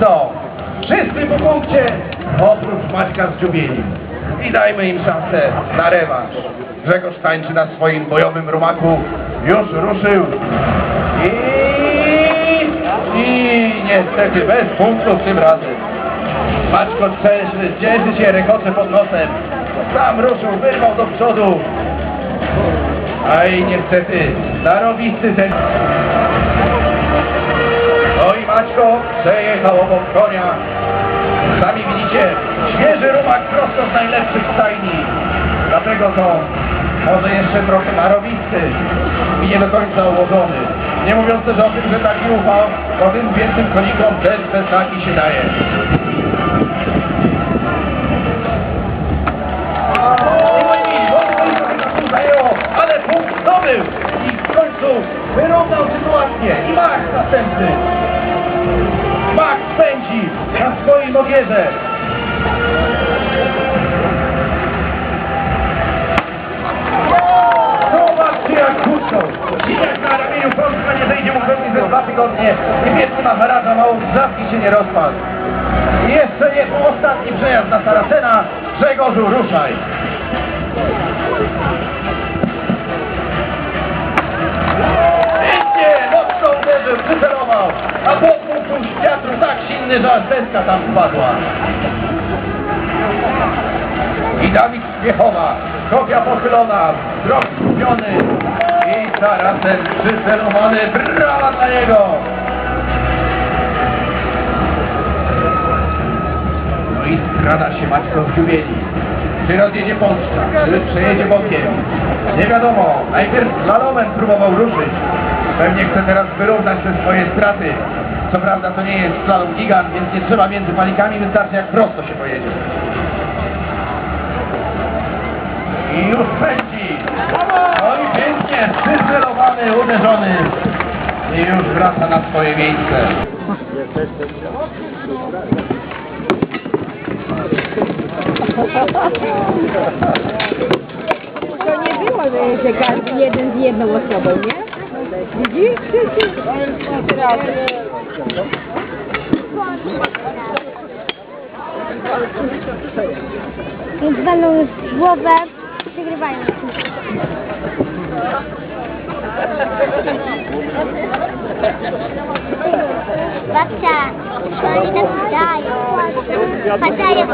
są. Wszyscy po punkcie, oprócz Maćka z Dziubielim. I dajmy im szansę na rewanż. Grzegorz tańczy na swoim bojowym rumaku. Już ruszył. I... I niestety bez punktów tym razem. Maćko cieszy, cieszy się, rekocze pod nosem. Sam ruszył, wyrwał do przodu. A i niestety, zarobisty ten... Maćko przejechał obok konia. Sami widzicie, świeży rumak prosto z najlepszych stajni. Dlatego to może jeszcze trochę narowisty i nie do końca ułożony. Nie mówiąc też o tym, że taki ufał, to tym większym konikom bez znaki się daje. Ale punkt zdobył i w końcu wyrównał sytuację i Max następny. Max pędzi na swoim ogierze. Zobaczcie jak kłócą. Widać na ramieniu Polska nie zejdzie mu pewnie ze dwa tygodnie. Niemiecki Maharaja mało wrzaski się nie rozpadł. I jeszcze po ostatni przejazd na Saracena. Grzegorzu, ruszaj. Deska tam spadła. I Dawid Śmiechowa, kopia pochylona, wzrok skupiony i Saracen przycelowany, brawa dla niego! No i skrada się Maćko w Dziubieli. Czy rozjedzie Polska, czy przejedzie bokiem? Nie wiadomo. Najpierw slalomem próbował ruszyć. Pewnie chce teraz wyrównać te swoje straty. Co prawda to nie jest slalom gigant, więc nie trzeba między panikami, wystarczy jak prosto się pojedzie. I już pędzi. No i pięknie, przycelowany, uderzony. I już wraca na swoje miejsce. To nie było, że- każdy jeden z jedną osobą, nie? Widzisz? Więc będą już głowę przegrywają. Babcia, to oni tak dają. Padają.